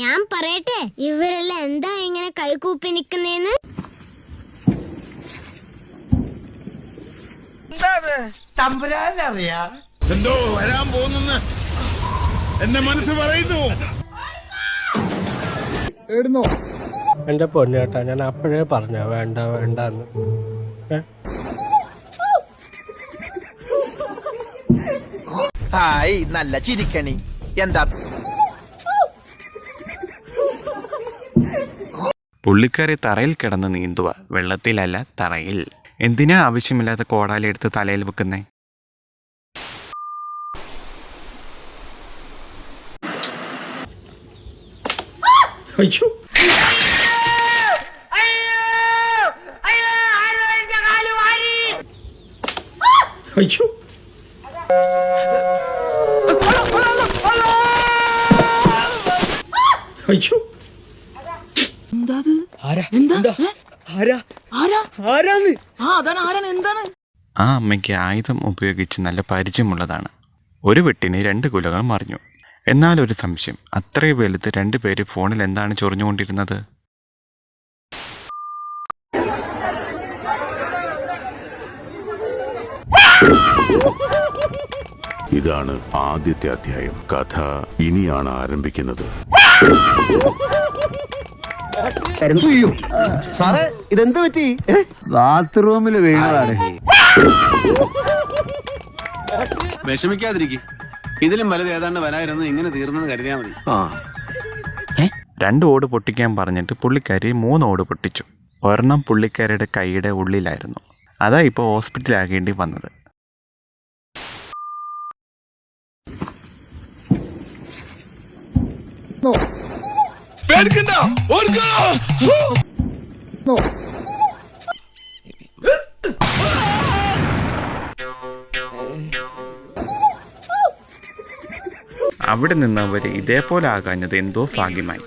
ഞാൻ പറയട്ടെ ഇവരെല്ലാം എന്താ ഇങ്ങനെ കൈകൂപ്പി നിക്കുന്നേന്ന്? എന്തോ വരാൻ പോകുന്നെന്ന് എന്റെ മനസ്സ് പറയുന്നു. എന്റെ പൊന്നേട്ടാ ഞാൻ അപ്പോഴേ പറഞ്ഞ വേണ്ട വേണ്ടെന്ന്. ആയി ഹായ് നല്ല ചിരിക്കണി. എന്താ പുള്ളിക്കാരി തറയിൽ കിടന്ന് നീന്തുക വെള്ളത്തിലല്ല തറയിൽ. എന്തിനാ ആവശ്യമില്ലാത്ത കോടാലി എടുത്ത് തലയിൽ വെക്കുന്നേ? ആ അമ്മയ്ക്ക് ആയുധം ഉപയോഗിച്ച് നല്ല പരിചയമുള്ളതാണ്. ഒരു വെട്ടിന് രണ്ട് കുലകൾ മറിഞ്ഞു. എന്നാൽ ഒരു സംശയം അത്രയും വലുത് രണ്ടുപേര് ഫോണിൽ എന്താണ് ചൊറിഞ്ഞുകൊണ്ടിരുന്നത്? ഇതാണ് ആദ്യത്തെ അധ്യായം. കഥ ഇനിയാണ് ആരംഭിക്കുന്നത്. സാറേ ഇതെന്ത് പറ്റി? ബാത്റൂമിൽ വീണതാണ്. വിഷമിക്കാതിരിക്കും. ഇതിലും വലുത് ഏതാണ്ട് വരായിരുന്നു ഇങ്ങനെ തീർന്നെന്ന് കരുതിയാ മതി. രണ്ട് ഓട് പൊട്ടിക്കാൻ പറഞ്ഞിട്ട് പുള്ളിക്കാരി മൂന്ന് ഓട് പൊട്ടിച്ചു. ഒരെണ്ണം പുള്ളിക്കാരിയുടെ കൈയുടെ ഉള്ളിലായിരുന്നു. അതാ ഇപ്പോൾ ഹോസ്പിറ്റലാകേണ്ടി വന്നത്. അവിടെ നിന്ന് അവർ ഇതേപോലെ ആകാഞ്ഞത് എന്തോ ഭാഗ്യമായി.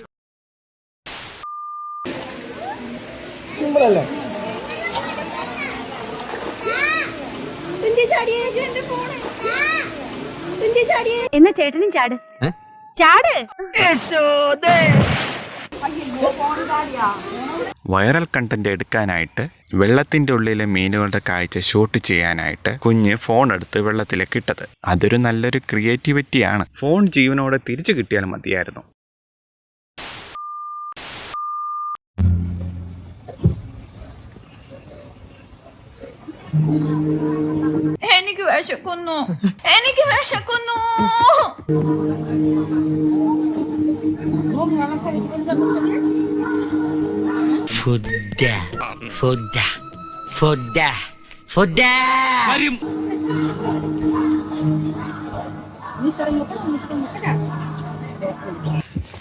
എന്നാ ചേട്ടനും ചാട്. ചാട്. വൈറൽ കണ്ടന്റ് എടുക്കാനായിട്ട് വെള്ളത്തിന്റെ ഉള്ളിലെ മീനുകളുടെ കാഴ്ച ഷൂട്ട് ചെയ്യാനായിട്ട് കുഞ്ഞ് ഫോൺ എടുത്ത് വെള്ളത്തിലേക്ക് ഇട്ടത്. അതൊരു നല്ലൊരു ക്രിയേറ്റിവിറ്റിയാണ്. ഫോൺ ജീവനോടെ തിരിച്ചു കിട്ടിയാൽ മതിയായിരുന്നു. എനിക്ക് വിശക്കുന്നു. എനിക്ക് വിശക്കുന്നു. ഫുഡ ഫുഡ ഫുഡ ഫുഡ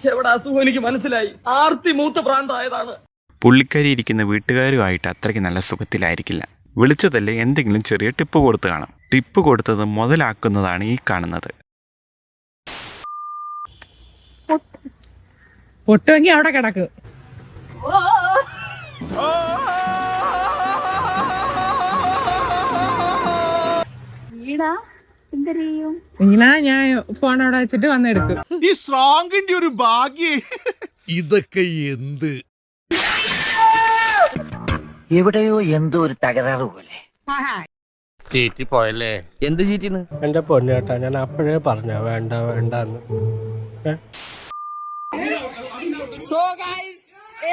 എവിടെ അസുഖം എനിക്ക് മനസ്സിലായി? ആർത്തി മൂത്ത പ്രാന്തായതാണ്. പുള്ളിക്കാരി ഇരിക്കുന്ന വീട്ടുകാരുമായിട്ട് അത്രയ്ക്ക് നല്ല സുഖത്തിലായിരിക്കില്ല. വിളിച്ചതല്ലേ എന്തെങ്കിലും ചെറിയ ടിപ്പ് കൊടുത്തു കാണാം. ടിപ്പ് കൊടുത്തത് മുതലാക്കുന്നതാണ് ഈ കാണുന്നത്. പൊട്ടുമെങ്കിൽ അവിടെ കിടക്കും. വീണ ഞാൻ ഫോൺ അവിടെ വെച്ചിട്ട് വന്നെടുക്കും ഈ സ്ട്രോങ്ങിന്റെ ഒരു ഭാഗ്യേ. ഇതൊക്കെ എന്ത്? എവിടെയോ എന്തോ ഒരു തകരാറ് പോലെ. പോയല്ലേ? എന്ത് ചീറ്റിന്ന്? എന്റെ പൊന്നേട്ടാ ഞാൻ അപ്പോഴേ പറഞ്ഞ വേണ്ട വേണ്ടെന്ന്. ഏ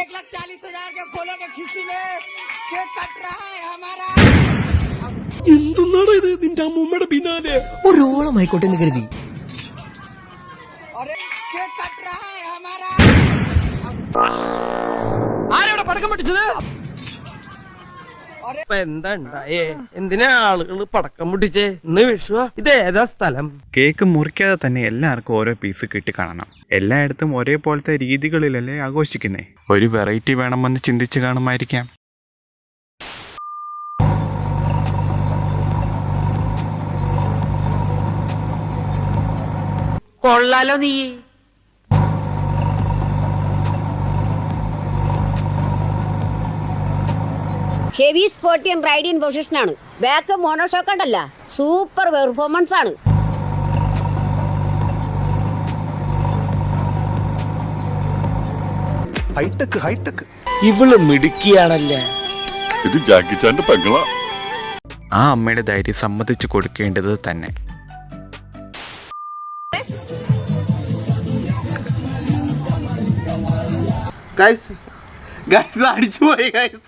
എന്തുന്നാണ് ഇത്? നിന്റെ അമ്മൂമ്മയുടെ പിന്നാലെ. ഒരോളമായിക്കോട്ടെ എന്ന് കരുതി. ആരോടെ പടക്കം പൊട്ടിച്ചത്? ഇപ്പൊ എന്താ ഉണ്ടായേ? എന്തിനാ ആളുകൾ പടക്കം പൊട്ടിച്ചേ ഇന്ന് വിഷുവാ. ഇത് ഏതാ സ്ഥലം? കേക്ക് മുറിക്കാതെ തന്നെ എല്ലാവർക്കും ഓരോ പീസ് കിട്ടി കാണണം. എല്ലായിടത്തും ഒരേപോലത്തെ രീതികളിലല്ലേ ആഘോഷിക്കുന്നേ. ഒരു വെറൈറ്റി വേണമെന്ന് ചിന്തിച്ചു കാണുമായിരിക്കാം. കൊള്ളാലോ നീ. ഹെവി സ്പോർട്ടിയൻ റൈഡിൻ പൊസിഷനാണ് ബാക്ക് മോണോഷോക്ക് ഉണ്ടല്ല. സൂപ്പർ പെർഫോമൻസ് ആണ്. ഹൈടെക് ഹൈടെക് ഇവൾ മിടുക്കിയാണല്ലേ? ഇത് ജാക്കിച്ചാന്റെ പെങ്ങളാ. ആ അമ്മയുടെ ധൈര്യം സമ്മതിച്ചു കൊടുക്കേണ്ടത് തന്നെ. ഗൈസ് ഗൈസ് അടിച്ചു പോയി ഗൈസ്